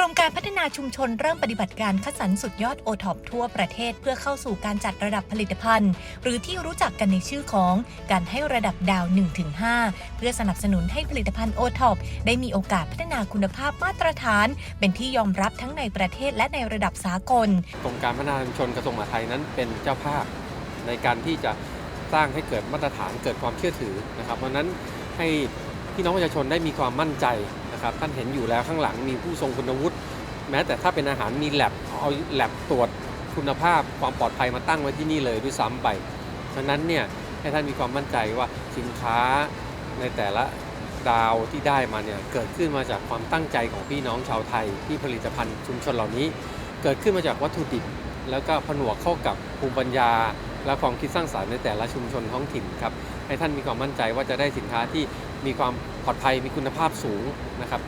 รมการพัฒนาชุมชนเริ่มปฏิบัติการคัดสรรสุดยอดโอท็อปทั่วประเทศเพื่อเข้าสู่การจัดระดับผลิตภัณฑ์ หรือที่รู้จักกันในชื่อของการให้ระดับดาว 1-5 เพื่อสนับสนุนให้ผลิตภัณฑ์โอท็อปได้มีโอกาสพัฒนาคุณภาพมาตรฐาน เป็นที่ยอมรับทั้งในประเทศและในระดับสากลกรมการพัฒนาชุมชนกระทรวงมหาดไทยนั้นเป็นเจ้าภาพในการที่จะสร้างให้เกิดมาตรฐานเกิดความเชื่อถือนะครับเพราะฉะนั้นให้พี่น้องประชาชนได้มีความมั่นใจ นะครับท่านเห็นอยู่แล้วข้างหลังมีผู้ทรงคุณวุฒิแม้แต่ถ้าเป็นอาหารมีแลบเอาแลบตรวจคุณภาพความปลอดภัยมาตั้งไว้ที่นี่เลยด้วยซ้ำไปฉะนั้นเนี่ยให้ท่านมีความมั่นใจว่าสินค้าในแต่ละดาวที่ได้มาเนี่ยเกิดขึ้นมาจากความตั้งใจของพี่น้องชาวไทย ที่ผลิตภัณฑ์ชุมชนเหล่านี้ เกิดขึ้นมาจากวัตถุดิบ แล้วก็ผนวกเข้ากับภูมิปัญญา และความคิดสร้างสรรค์ในแต่ละชุมชนท้องถิ่นครับให้ท่านมีความมั่นใจว่าจะได้สินค้าที่ มีความปลอดภัยมีคุณภาพสูงนะครับ